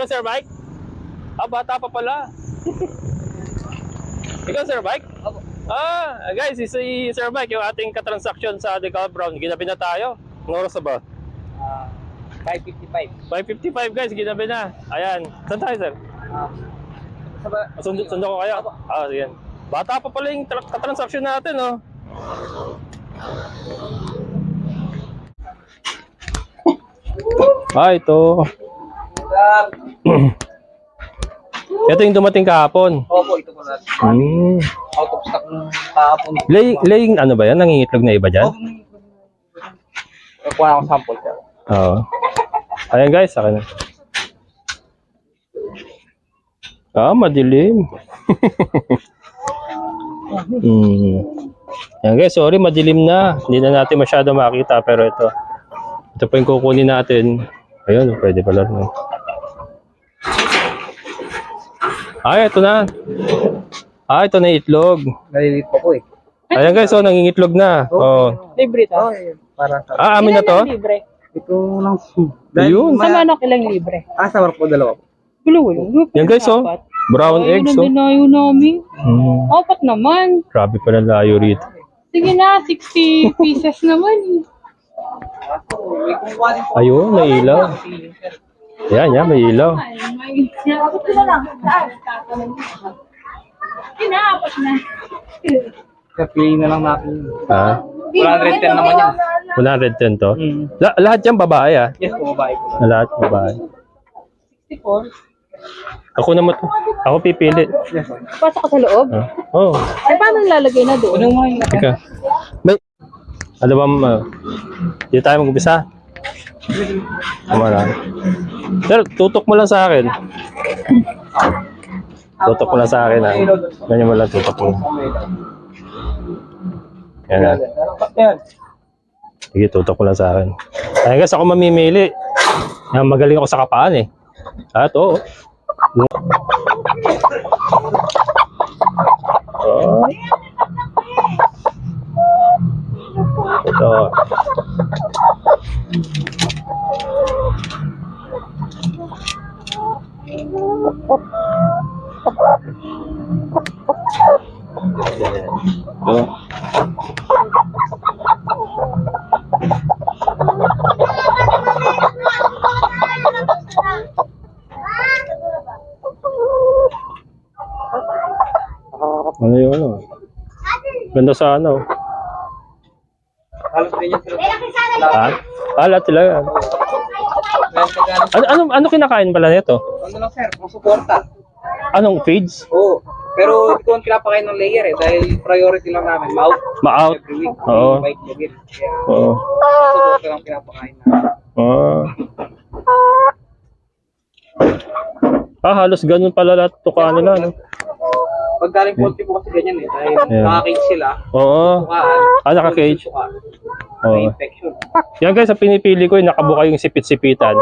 Ikaw, Sir Mike? Ah, bata pa pala. Ikaw, Sir Mike? Opo. Ah, guys, si si Sir Mike, yung ating katransaksyon sa Decal Brown, ginabi na tayo. Ang oras na ba? Ah, 555. 5.55 guys, ginabi na. Ayan. Saan tayo, sir? Ah, saba, Sundo, sundo ko kayo? Ah, sige. Bata pa pala yung tra- katransaksyon natin, oh. Ah, ito. Sir. Ito yung dumating kahapon. Opo, ito po lahat. Hmm. Out of stock ng kahapon. Lay, laying ano ba yan? Nangingitlog na iba dyan? Kuha ako sample, sir. Oo. Ayan guys, akin na. Ah, madilim. hmm. Ayan guys, sorry, madilim na. Hindi na natin masyado makita, pero ito. Ito pa yung kukunin natin. Ayun, pwede pala. No? Ay, ito na. Ah, ito na yung itlog. Nalilit pa po eh. Ayan guys, oh, nangingitlog na. Oh. Libre to. Oh, para sa... Ah, amin na to? Ilan libre? Ito lang. Ayun. Sa manok ilang libre? Ah, sa mark po, dalawa po. Gulo, gulo. Yan guys, oh. Brown Ay, eggs, yun oh. ang dinayo namin. Hmm. Apat naman. Grabe pala layo rito. Sige na, 60 pieces naman. Po. Ayun, may ilaw. Yan, yan, may ilaw. Apat na lang. Kinaapat na. Lang natin. Ha? 110 naman yan. 110 to? Mm. La- lahat yan babae ah. Yes po, babae po. Na lahat babae. 64. Ako naman to. Ako pipili. Pasok ka sa loob. Ah. Oh, Ay, paano lalagay na doon? Unang mga yung teka. May... Ano ba, uh, di tayo mag-umpisa? Na. Sir, tutok mo lang sa akin. Tutok mo lang sa akin ah. Ganyan mo lang, tutok mo. Yan ah. Yan. Sige, tutok ko lang sa akin. Ay guys, ako mamimili. Yan, magaling ako sa kapaan eh. At oo. Oh. Ito. Ito. Ano yun ano? Ganda sa ano? Halos din yan sir. Ha? Ka ganun. Ano, ano, ano kinakain pala nito? Ano lang sir, kung suporta. Anong feeds? Oo. Pero hindi ko ang pinapakain ng layer eh. Dahil priority lang namin. Mouth. Ma-out? Every week. Oo. Niya din. Kaya Oo. suporta lang pinapakain namin. Ah. Ah, halos ganun pala lahat tuka nila, no? Pag galing poultry po kasi ganyan eh. Dahil Yeah. nakakage sila. Oo. Tukaan. Ah, naka-cage? Tuka. Oo. May infection. Yan guys, ang pinipili ko yung nakabuka yung sipit-sipitan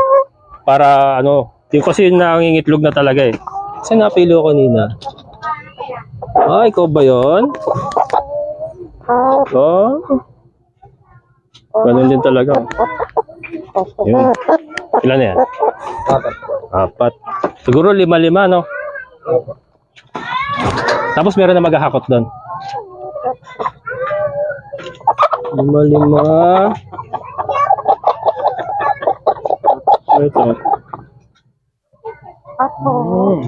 para ano, yung kasi nangingitlog na talaga eh. Saan napili ko kanina? Ah, ikaw ba yun? Oh. Ganun din talaga. Yun. Ilan na yan? Dapat po. Apat. Siguro lima-lima, no? Tapos meron na maghahakot doon. Lima-lima. Ito. Hmm.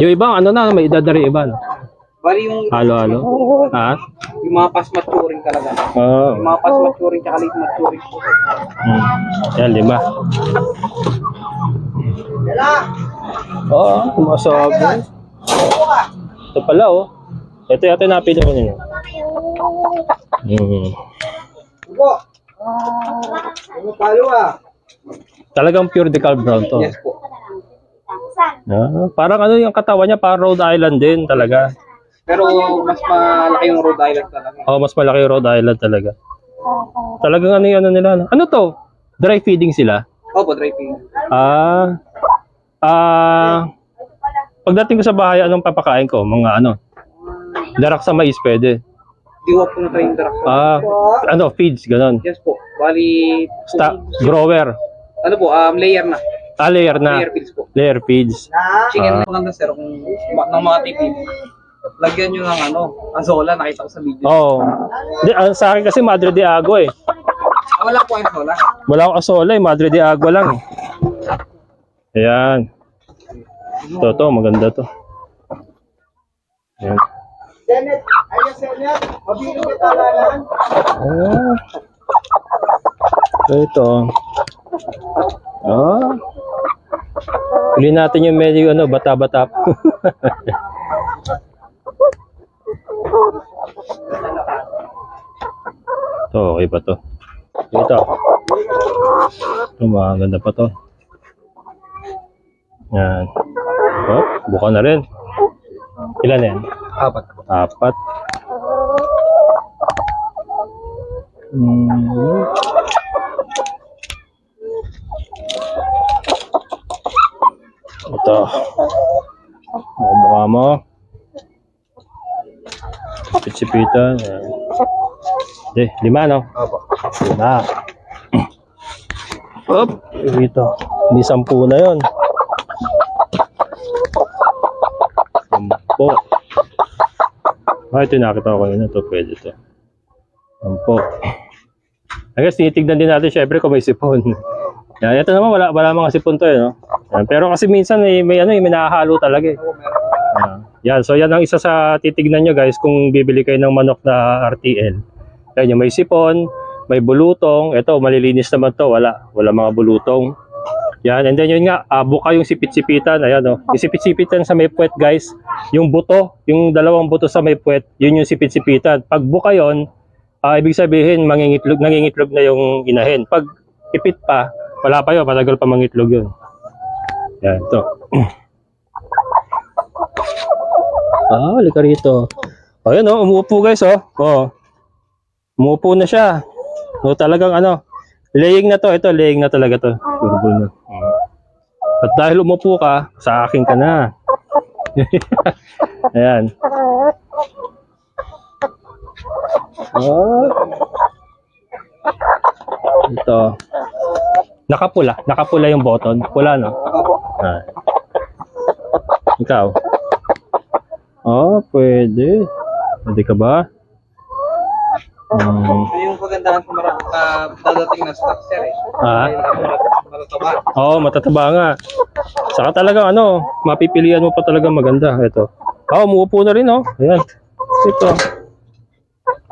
Yung ibang ano na, may edad na rin iba. no? Bali yung, Halo-halo. Ha? yung mga past maturing talaga. Oo. Yung mga past maturing tsaka late maturing. Hmm. Yan, lima. Oo, oh, masabi. Ito pala, oh. Ito yata napili ko. Hmm. Ano palo ah? Talagang pure decal brown to. Yes po. Ah, parang ano yung katawan niya, parang Rhode Island din talaga. Pero mas malaki yung Rhode Island talaga. Oh, mas malaki yung Rhode Island talaga. Talagang ano yung ano nila. no? Ano to? Dry feeding sila? Opo, dry feeding. Ah, ah, pagdating ko sa bahay, anong papakain ko? Mga ano? Darak sa mais pwede. Diwa po na train truck. Ah, ano, feeds, ganon. Yes po. Bali, Sta grower. ano po, um, layer na. Ah, layer na. Layer feeds po. Layer feeds. Chicken Ah. po maganda sir kung ma- ng mga tipid. Lagyan nyo ng ano, azola, nakita ko sa video. Oo. Di, ah, sa akin kasi Madre de Agua eh. Ah, wala po yung azola. Wala akong asola eh. Madre de Agua lang eh. Ayan. Ito, to. Maganda to. Ayan. Ah. Ito. Ah. Huli natin yung medyo ano, bata-bata. to, okay pa to. Ito. Ito, maganda pa to. Yan. Oh, buka na rin. Ilan yan? Apat. Apat. Hmm. Ito. Ang mukha mo. Sipitan. Yan. Hindi, lima no? Apo. Lima. Up. Dito. Hindi sampu na yon. Ah, ito nakita ko kanina. Ito, pwede ito. Sampo. I guess, tinitignan din natin syempre kung may sipon. Yan, ito naman, wala, wala mga sipon to eh, no? Yan, pero kasi minsan may, may, ano, eh, may nakahalo talaga eh. Yan, so yan ang isa sa titignan nyo guys kung bibili kayo ng manok na RTL. Yan, yung may sipon, may bulutong. Ito, malilinis naman to. Wala. Wala mga bulutong. Yan, and then yun nga, uh, buka yung sipit-sipitan. Ayan, oh. Yung sipit-sipitan sa may puwet, guys. Yung buto, yung dalawang buto sa may puwet, yun yung sipit-sipitan. Pag buka yon, ah, ibig sabihin, mangingitlog, nangingitlog na yung inahin. Pag ipit pa, wala pa yun, matagal pa mangitlog yun. Yan, ito. Ah, halika rito. O, yun, oh, umuupo guys, oh. Oh. Umuupo na siya. No, talagang ano, laying na to. Ito, laying na talaga to. At dahil umupo ka, sa akin ka na. Ayan. Oh. Ito. Nakapula. Nakapula yung button. Pula, no? Ah. Ikaw? Oh, pwede. Pwede ka ba? Ito yung kagandahan sa marami uh, dadating na stock sir eh. Ah. Matataba. Oo, oh, matataba nga. Saka talagang ano, mapipilian mo pa talaga maganda. Ito. Oo, oh, umuupo na rin, oh. Ayan. Ito.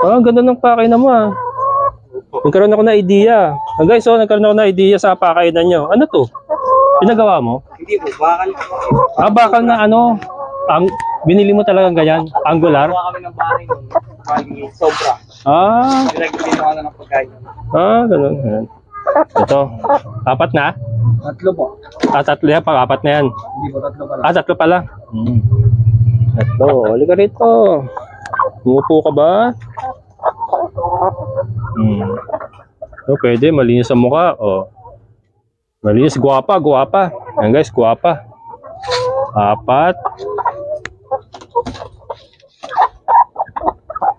Ah, ang ganda ng pakainan mo, ah. Nagkaroon ako na idea. Ah, guys, oh, nagkaroon ako na idea sa pakainan nyo. Ano to? Pinagawa mo? Hindi po, bakal. Ah, bakal na ano, ang, binili mo talagang ganyan, angular? Gawa kami ng bahay nun. Sobra. Ah, Direct ginawa na ng pagkain. ah, ganun. Ayan. Ito, apat na? Tatlo po. Ah, tatlo yan, pang-apat na yan. Hindi po, tatlo pala. Ah, tatlo pala. Hmm. Tatlo, halika rito. Umupo ka ba? Hmm. Oh, pwede, malinis ang mukha. Oh. Malinis, guwapa, guwapa. Ayan guys, guwapa. Apat.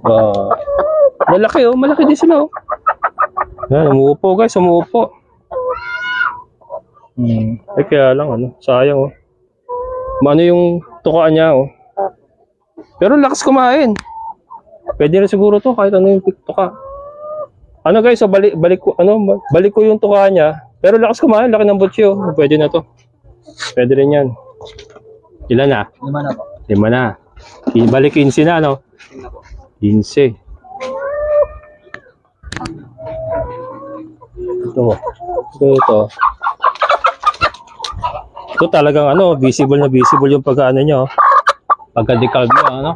Oh. Malaki oh, malaki din sila oh. Yan, umuupo guys, umuupo. Hmm. Eh, kaya lang ano, sayang oh. Maano yung tukaan niya oh. Pero lakas kumain. Pwede rin siguro to kahit ano yung tuka. Ano guys, so balik balik ko ano, balik ko yung tuka niya. Pero lakas kumain, laki ng butyo. Pwede na to. Pwede rin 'yan. Ilan na? Lima na po. Lima na. Ibalik 15 na, no? Tingnan po. 15. Ito. Ito, ito. Ito talagang ano, visible na visible yung pagkaano nyo. Pagka-decal nyo, ano?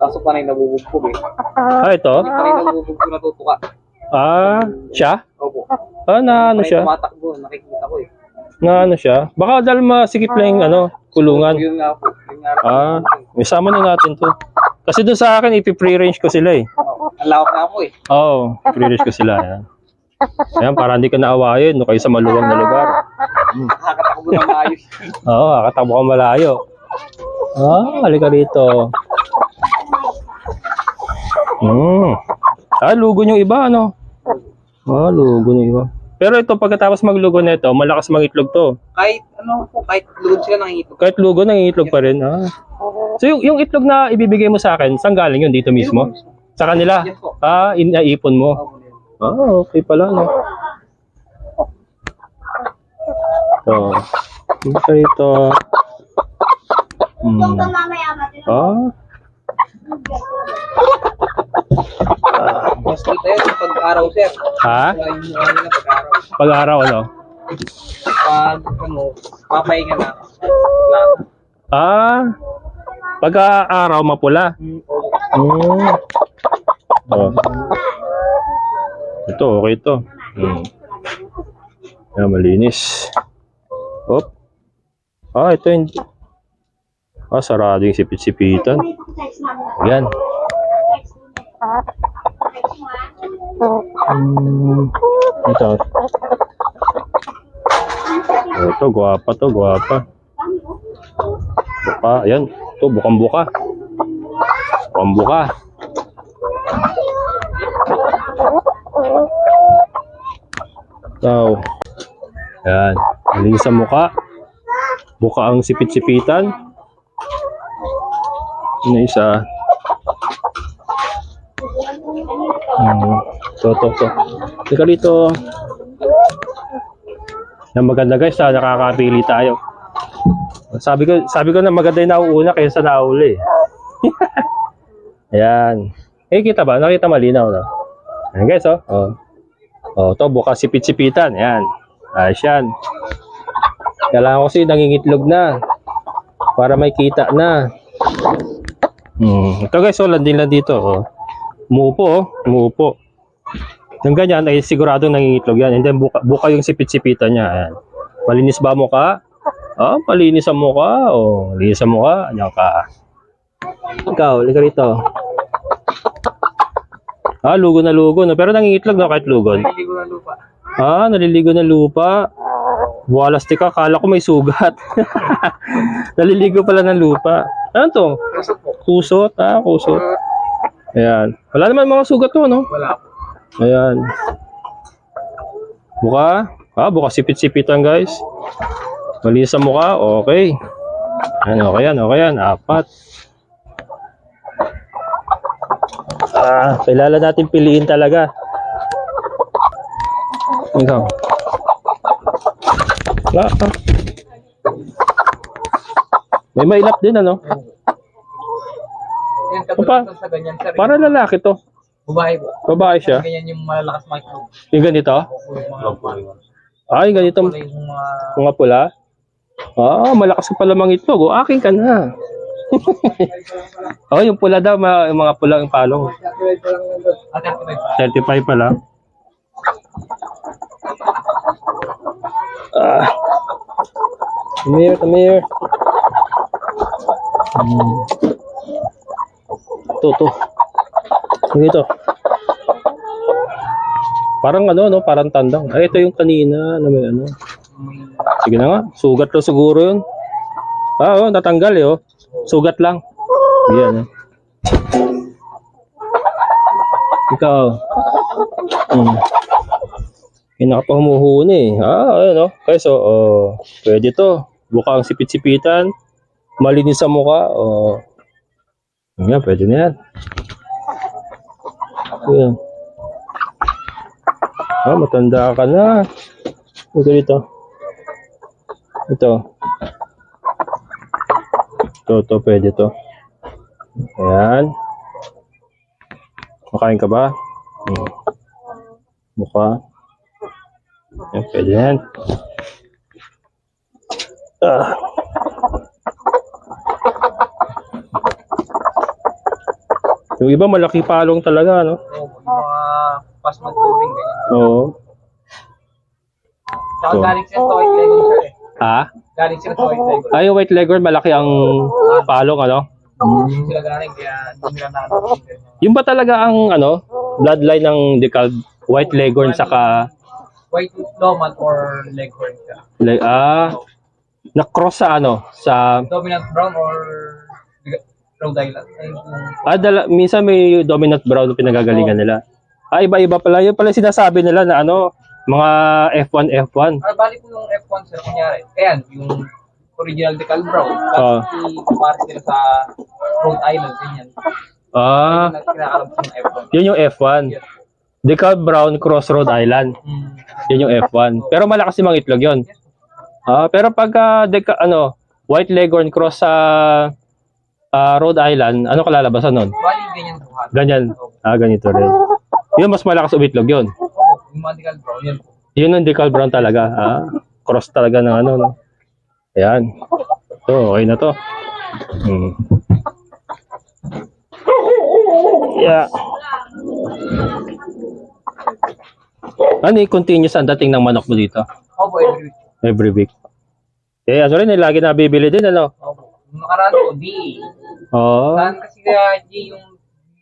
Kaso pa rin nabubugbog eh. Ah, ito? Hindi pa rin nabubugbog natutuka. Ah, siya? Opo. Ah, na ano siya? tumatakbo, nakikita ko eh. Na ano siya? Baka dahil masikip lang yung ano, kulungan. Yun nga po. Yun nga Ah, isama na natin to. Kasi doon sa akin, ipi-pre-range ko sila eh. Ang lawak na po eh. Oo, oh, pre-range ko sila. Ayan. Ayan, para hindi ka naawayin, no, kayo sa maluwang na lugar. Nakakatakbo na maayos. Oo, oh, akatakbo ka malayo. Ah, halika rito. Hmm. Ah, lugo yung iba, ano? Ah, lugo yung iba. Pero ito, pagkatapos maglugo na ito, malakas mangitlog to. Kahit ano po, kahit lugod sila ng itlog. Kahit lugo, nangingitlog pa rin. Ah. So yung, yung itlog na ibibigay mo sa akin, saan galing yun? Dito mismo? Sa kanila? Ah, inaipon mo. Ah, okay pala, no? Ito. Ito, ito. Hmm. Ah, Mas kita yun pag araw sir. ha? Araw. Pag-araw, ano? Pag ano, papahinga na. Ah, pag-araw, mapula. Hmm, Hmm. Oh. Ito, okay ito. Hmm. Yan, malinis. Op. Ah, ito hindi. Ah, sarado yung sipit-sipitan. Yan. Hmm. Ito. Oh, Ito, gwapa to, gwapa. Buka, yan. Ito, bukang buka. Ito. Yan. Malinis sa muka. Buka ang sipit-sipitan. Na isa. Hmm. Ito, ito. Tika dito. Yan maganda guys ha, nakakapili tayo. Sabi ko, sabi ko na maganda yung nauuna kaysa nauli. Ayan. Eh, kita ba? Nakita malinaw na. Ayan guys, oh. Oh, oh to bukas sipit-sipitan. Ayan. Ayos yan. Kailangan kasi nangingitlog na. Para may kita na. Hmm. Ito guys, oh, landin lang dito. Oh. Umuupo, oh. Umuupo. Yung ganyan, ay sigurado nangingitlog yan. And then buka, buka yung sipit-sipitan niya. Ayan. Malinis ba mo ka? Ah, malinis ang mukha. Oh, malinis ang mukha. Anyan ka. Ikaw, lika rito. Ah, lugo na lugo. No? Pero nangingitlog na kahit lugon. Naliligo ng lupa. Ah, naliligo ng lupa. Walastik ka, kala ko may sugat. naliligo pala ng lupa. Ano to? Kaso po, Kusot? Ah, kusot. Ayan. Wala naman mga sugat to, no? wala po. Ayan. Buka. Ah, buka sipit-sipitan, guys. Malinis sa mukha. Okay. Ayan, okay yan, okay yan. Apat. Ah, kailangan natin piliin talaga. Ikaw. Ah. May mailap din, ano? Yan, Pa- katulad sa ganyan sir. Para lalaki to. Babae po. Babae siya. Ganyan yung malalakas makitlog. Yung ganito? Opo, yung mga Ah, yung ganito. Wala yung mga Mga pula? Ah, malakas ka pala mangitlog. O, akin ka na. oh, yung pula daw, yung mga pula yung palong. Ah, 35 pa. 35 pa lang. Ah. Come here, come here. Hmm. Ito, ito. Sige ito. Parang ano, no? Parang tandang. Ay, ito yung kanina na may ano. Sige na nga. Sugat lang siguro yun. Ah, oh, natanggal eh, oh. Sugat lang. Yan, eh. Ikaw. Hmm. Hindi pa humuhuni. Ah, ayun, oh. Okay, so, oh, pwede to. Bukang sipit-sipitan. Malinis sa mukha. Oh. Yan, pwede na yan. Ayan. Ah, matanda ka na. Ito dito. Ito. Ito, ito, pwede to. Ayan. Makain ka ba? Hmm. Mukha. Ayan, pwede yan. Ah. Yung iba malaki palong talaga, no? Oo, mga fast mag-touring ganyan. Oo. Tsaka So- galing sa eh. Ha? Galing sila sa White. Ah, yung white leghorn, malaki ang palong, ano? Sila galing kaya hindi nila nakakapagin ganyan. Yung ba talaga ang, ano, bloodline ng decal white leghorn saka, White Loman or Leghorn siya. like, ah, na-cross sa ano, sa, Dominant Brown or Rhode Island. Yung ah, dala, minsan may dominant brown na pinagagalingan nila. Ah, iba-iba pala. Yun pala sinasabi nila na ano, Mga F1, F1. Ah, bali po yung F1 sir, kunyari. Ayan, yung original decal brown. Tapos i-compare sila sa Rhode Island, ganyan. Ah, Yung kinakalap sa F1. yun yung F1. Yes. Decal Brown Cross Road Island. Mm. Yun yung F1. Pero malakas yung mga itlog yun. Ah, pero pagka deca, ano, White Leghorn Cross sa ah, Rhode Island, ano kalalabasan nun? Bali, ganyan. Ganyan. Ah, ganito rin. Yun, mas malakas umitlog yun. Yung mga decal brown, yan po. Yun ang decal brown talaga. Ah, cross talaga ng ano. No? Ayan. Ito, okay na to. Hmm. Yeah. Ano yung continuous ang dating ng manok mo dito? Opo, every week. Every week. Eh, ano rin, eh, lagi nabibili din, ano? Opo. Yung nakaraan po, di. Oo. Saan kasi kaya G yung...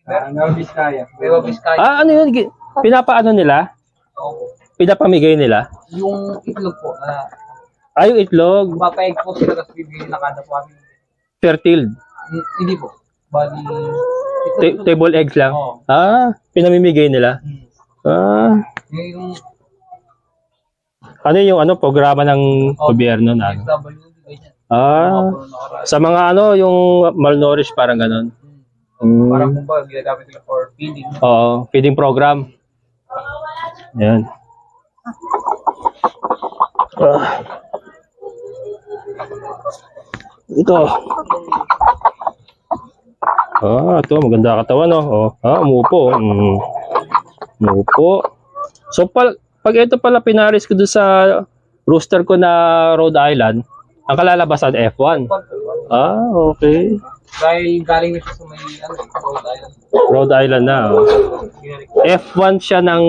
Nueva Vizcaya. Nueva Vizcaya. Ah, ano yun? Gi- Pinapaano nila? Opo. Pinapamigay nila? Yung itlog po, na Ah, yung itlog, papaeg po sila tapos bibili na kada po kami. fertile. Hmm, Hindi po. Bali, ito, Ta- table eggs lang. Oo. Ah, pinamimigay nila. Hmm. Ah, Yung, yung ano yung ano programa ng gobyerno na ano? XWD, ganyan. Ah, Opo, nakaraan. sa mga ano yung malnourished parang ganun. Hmm. Mm. Parang kung ba, ginagamit nila for feeding. Oo, feeding program. Yan. Ah. Ito. Ah, ito maganda katawan no. Oh, ah, umupo. Mm. Umupo. So pal pag ito pala pinaris ko doon sa rooster ko na Rhode Island, ang kalalabasan F1. Ah, okay. Dahil galing na siya sa may, ano, Rhode Island. Rhode Island na. oh. Ginarik. F1 siya ng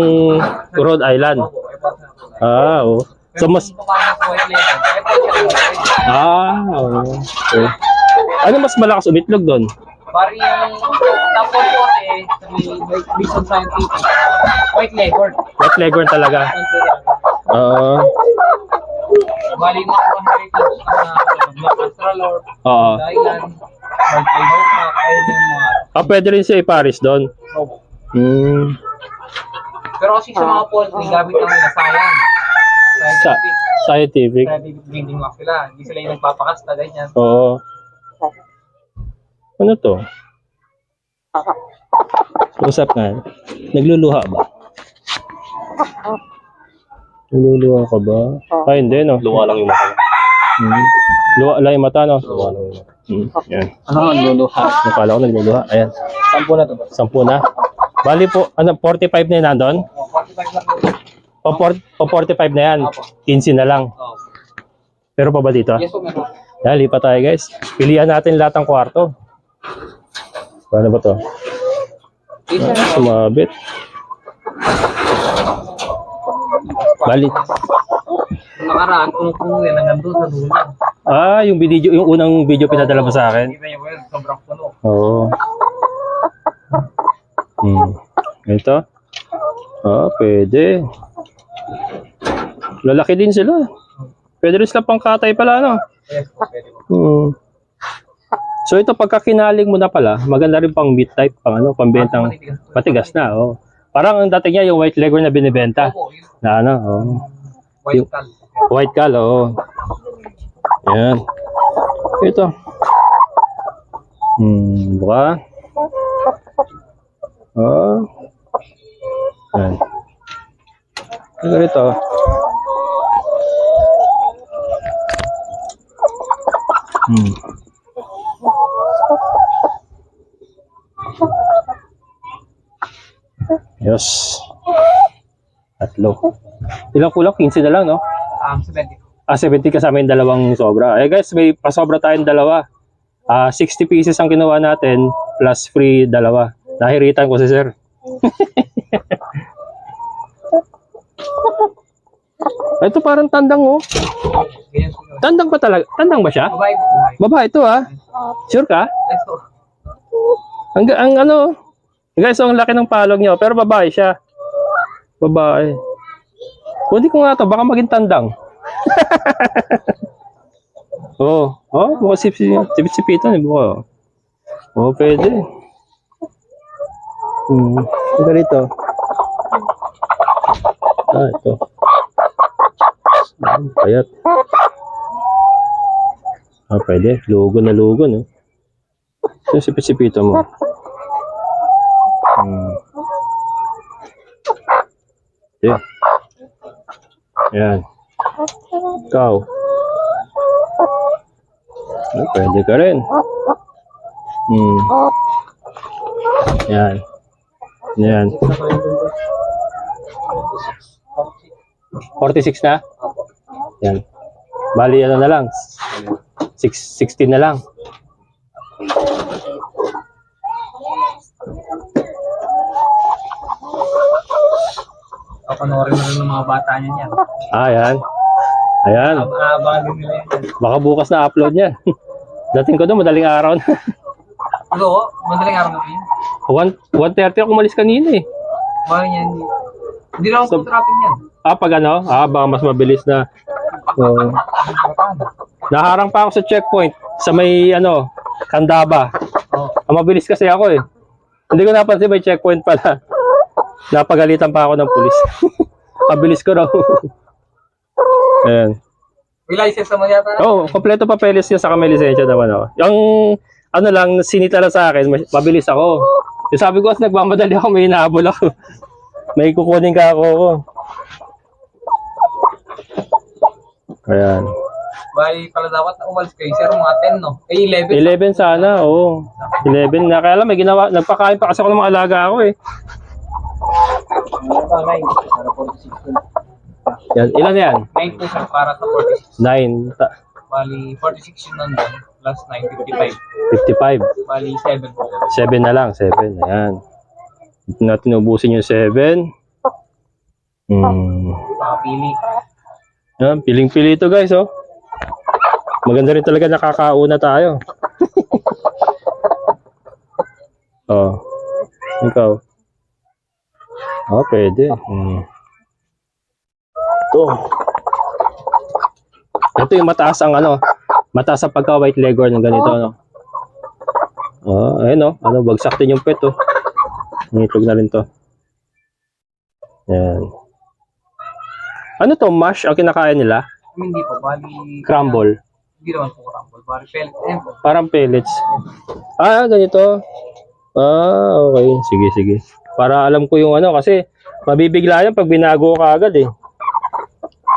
Rhode Island. Opo, eh, pa sa Rhode Island. Ah, oh. So mas kung papasok sa White Lake, eh, pa siya ng White Lake. ah, oh. okay. Ano mas malakas umitlog doon? Pari yung tapos po kasi sa may may Bison Scientific, White Leghorn. White Leghorn talaga. Po yan. Ah, Bali mo ang heritage na Black Astralor, oo. Island, Volcano Park, ayun yung mga Ah, pwede rin siya iparis doon. Opo. Hmm. Pero kasi sa mga poultry, gamit lang nila sayang. Sa Scientific. scientific. Scientific breeding lang sila. Hindi sila yung nagpapakasta, ganyan. Oo. Ano to? Usap nga. Nagluluha ba? Nagluluha ka ba? Ah, hindi, no? Luha lang yung mata. Luha lang yung mata, no? Luha lang yung mata. Hmm. Yan. Ano ang luluha? Nakala ko nagluluha. Ayan. Sampo na to? Sampu na. Bali po, ano, 45 na yun nandun? Oh, 45 lang po. O, por- o 45 na yan. 15 na lang. Pero pa ba dito? Yes po, meron. Yan, lipat tayo guys. Pilihan natin lahat ng kwarto. Paano ba to? Ah, Sumabit. Bali. Yung nakaraan, kung yan, hanggang doon sa dulo. Ah, yung video, yung unang video pinadala mo sa akin. Kita niyo ba yun? Sobrang puno. Oo. Hmm. Ito. Ah, pwede. Lalaki din sila. Pwede rin sila pang katay pala, no? Yes po, pwede po. Hmm. So ito pagka kinaling mo na pala, maganda rin pang meat type, pang ano, pambentang matigas na, oh. Parang ang dati niya yung white leghorn na binibenta. Opo, yun. Na ano, oh. White Yung-. White cal, oh. Yan. Ito. Hmm, buka. Oh. Yan. Ito rito. Hmm. Yes. Tatlo. Ilang kulang? 15 na lang, no? Um, 70. Ah, 70 kasama yung dalawang sobra. Eh guys, may pasobra tayong dalawa. Ah, 60 pieces ang kinuha natin plus free dalawa. Nahiritan ko si sir. Ito parang tandang oh. Ganyan po. Tandang ba talaga? Tandang ba siya? Babae po, babae. Babae ito ah. Sure ka? Yes po. Ang, ang ano, guys, ang laki ng palog niyo, pero babae siya. Babae. Kundi ko nga to, baka maging tandang. oh, oh, buka sip sip sipitan eh, buka. Oh, pwede. Hmm, ganito. Ah, ito. Payat. Ah, pwede. Lugo na lugo, no? Yung sipit-sipito mo. Hmm. Yeah. Yan. Ikaw. Ah, pwede ka rin. Hmm. Yan. Yan. 46 na? Yan. Bali, ano na lang? 6, 16 na lang. Papanoorin mo rin ng mga bata niya niyan. Ah, yan. Ayan. Aabangan din nila yan. Baka bukas na upload niya. Dating ko doon, madaling araw na. Oo, madaling araw na yun. 1, 1.30 ako umalis kanina eh. Mahal yan. Hindi naman So- so, traffic yan. Ah, pag ano? Ah, baka mas mabilis na. Oo. naharang pa ako sa checkpoint. Sa may, ano, Kandaba. Oo. Ang mabilis kasi ako eh. Hindi ko napansin may checkpoint pala. Napagalitan pa ako ng pulis. Mabilis ko raw. Ayan. May license naman yata. Oo, oh, kompleto papeles yun sa may lisensya naman ako. Yung ano lang, sinita lang sa akin, mas- mabilis ako. Yung sabi ko, nagmamadali ako, may inaabol ako. may kukunin ka ako. Ayan. Bali pala dapat na umalis kayo sir, mga 10 no? Eh 11. 11 sana, oo. 11 na. Kaya lang, may ginawa, nagpakain pa kasi ako ng mga alaga ako eh. Yan, ilan na yan? 9 po sir para sa 46. 9, ta- Bali 46 yung nandun. Plus 9, 55. 55. Bali 7 po. 7 na lang, 7. Ayan. Dito natin ubusin yung 7. Hmm. Makapili. Yan, piling-pili ito guys, oh. Maganda rin talaga nakakauna tayo. oh. Ikaw. Oh, pwede. Hmm. Ito. Ito yung mataas ang ano, mataas ang pagka white leghorn ng ganito, ano. Oh, ayun oh. Ano, bagsak din yung pet, oh. Ngitlog na rin to. Yan. Ano to, mash ang kinakain nila? Hindi po. Bali... Crumble. Hindi naman po crumble. Bali pellet. Ayan po. Parang pellets. Ah, ganito. Ah, okay. Sige, sige. Para alam ko yung ano, kasi mabibigla yan pag binago ka agad eh.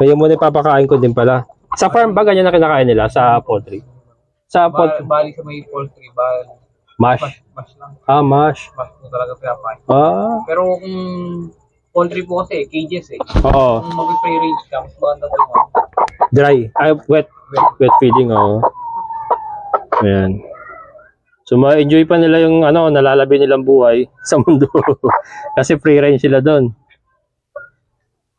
Kaya muna ipapakain ko din pala. Sa farm ba ganyan na kinakain nila? Sa poultry? Sa poultry? bali sa may poultry. Bali, Mash. bash, bash lang. Ah, mash. Bash po talaga pinapakain. Ah, Pero kung poultry po kasi, cages eh. oo. Kung mag-free range ka, mas maganda po yung Dry. Ay, wet. Wet feeding, oo. Ayan. So, ma-enjoy pa nila yung ano, nalalabi nilang buhay sa mundo. Kasi free range sila doon.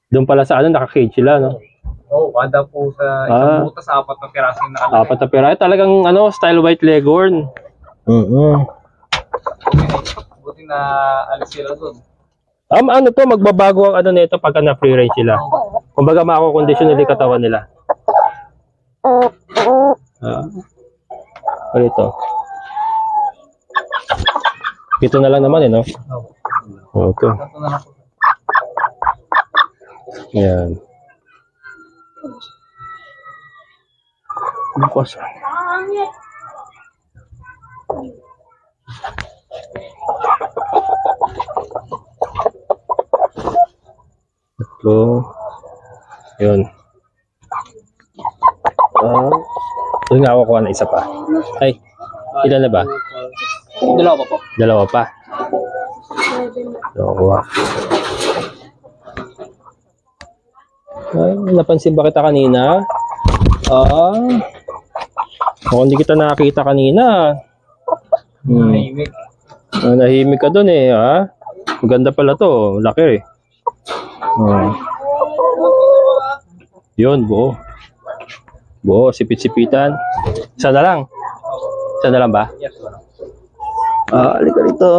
Doon pala sa ano, naka-cage sila, no? Oo, oh, kada po sa Ah. isang butas, apat na piraso yung nakalagay. Apat na pera. Ay, talagang ano, style white leghorn. Oo. Buti na alis sila doon. Um, ano to, magbabago ang ano nito pagka na free range sila. Kumbaga mako-condition nila yung katawan nila. Ah. Ano ito? Ito na lang naman eh, no? Oo. Okay. Ito na lang po. Yan. Bukas. Tatlo. Yun. Ah. Doon nga ako kuha na isa pa. Ay, ilan na ba? Dalawa pa po. Dalawa pa. Dalawa. Ay, napansin ba kita kanina? Ah. Mukhang hindi kita nakakita kanina. Hmm. Nahimik. Ah, nahimik ka doon eh, ha? Maganda pala to. Laki eh. Oh. Yun, buo. Buo, sipit-sipitan. Isa na lang. Isa na lang ba? Yes. Ah, alika rito.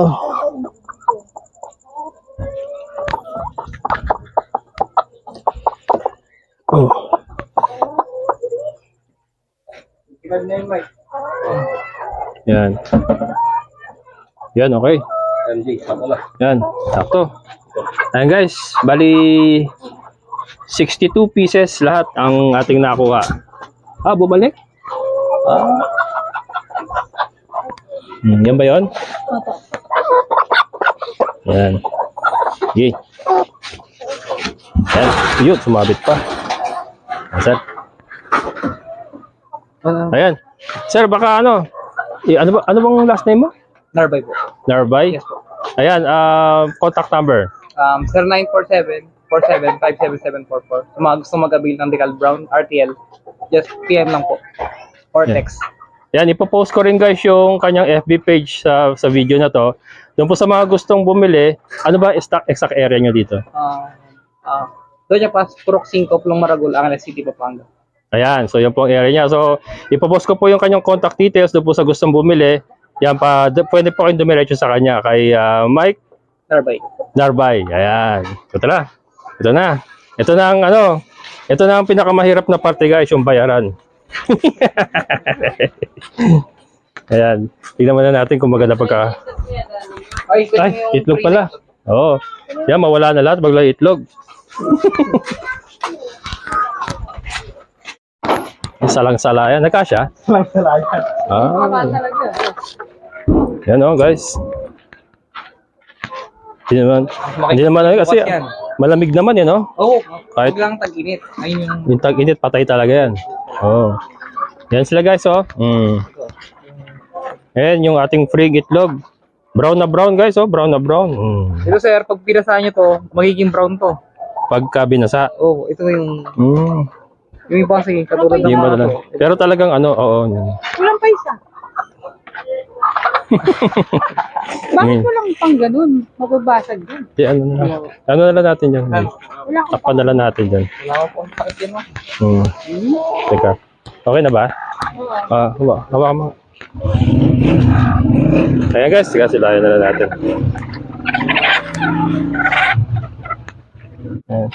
Oh. Yan. Yan, okay. Yan, sakto. Ayan guys, bali 62 pieces lahat ang ating nakuha. Ah, bumalik? Ah. Hmm, yan ba yun? Opo. Yan. Sige. Yan. Yun, sumabit pa. Sir. Ayan. Sir, baka ano? Eh, ano ba ano bang last name mo? Narbay po. Narbay? Yes po. Ayan, ah, contact number. Um, 0947 47 Sa mga gusto mag-avail ng Decal Brown, RTL, just PM lang po. Or Yeah. Yan, ipopost ko rin guys yung kanyang FB page sa sa video na to. Doon po sa mga gustong bumili, ano ba exact, exact area nyo dito? Uh, uh, Doña Paz, Purok 5, Plong Maragul, Angeles City, Pampanga. Ayan, so yan po ang area niya. So, ipopost ko po yung kanyang contact details doon po sa gustong bumili. Yan pa, pwede po kayong dumiretso sa kanya kay ah, Mike Narbay. Narbay. Ayan. Ito na. Ito na. Ito na ang ano, ito na ang pinakamahirap na parte guys, yung bayaran. Ayan. Tingnan muna natin kung maganda pagka... Ay, itlog pala. Oo. Yan, mawala na lahat. Bagla itlog. Salang-sala yan. Nagkasya? Ah. Tama talaga. Yan o, guys. Hindi naman, hindi naman, ano, kasi yan. malamig naman yan, no? Oo, oh, Kahit- biglang tag-init. Ayun yung Yung tag-init, patay talaga yan. Oo. Yan sila, guys, oh. Mm. Ayan, yung ating free itlog. Brown na brown, guys, oh. Brown na brown. Mm. Ito sir, pag pinasahan nyo to, magiging brown to. Pagka binasa. Oo, oh, ito yung, Mm. yung iba kasi katulad ng mga. Pero talagang ano, oo. Yan. Walang pa isa. Bakit Mm. walang pang ganun? Mababasag dun. Di, ano na lang. Ano na lang natin yan. Wala Takpan na lang natin dyan. Wala ko pong sakit yun. oh. Hmm. Teka. Okay na ba? Ah, hawa, hawa mo. Ayan guys, sige sila na lang natin. Ayan.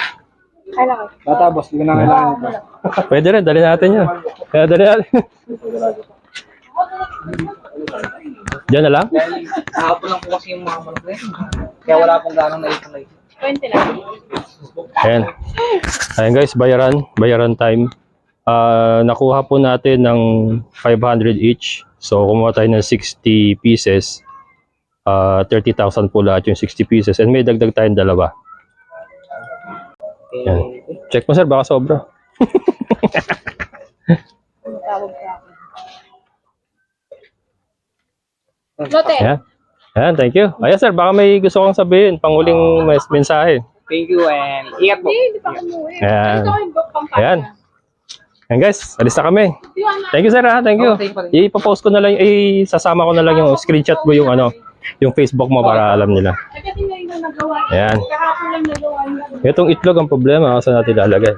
kailangan. Bata boss, di ko na kailangan ito. Pwede rin, dali natin yan. Kaya dali natin. Diyan na lang? Dahil kahapon lang po kasi yung mga manok na yun. Kaya wala pong naipon na ito. 20 lang. Ayan. Ayan guys, bayaran. Bayaran time. Ah, nakuha po natin ng 500 each. So, kumuha tayo ng 60 pieces. Ah, 30,000 po lahat yung 60 pieces. And may dagdag tayong dalawa. Yan. Check mo sir, baka sobra. Tawag ka Lote. Ayan. Ayan, thank you. Ayan sir, baka may gusto kong sabihin. Panguling mes- mensahe. Thank you and ingat po. Hindi, hindi pa kumuwi. Ayan. Ito yung pampanga. Ayan. Ayan guys, alis na kami. Thank you sir ha, thank you. Oh. Ipopost ko na lang, isasama ko na lang yung screenshot mo yung ano, yung Facebook mo para alam nila. Ayan. Itong itlog ang problema, saan natin lalagay?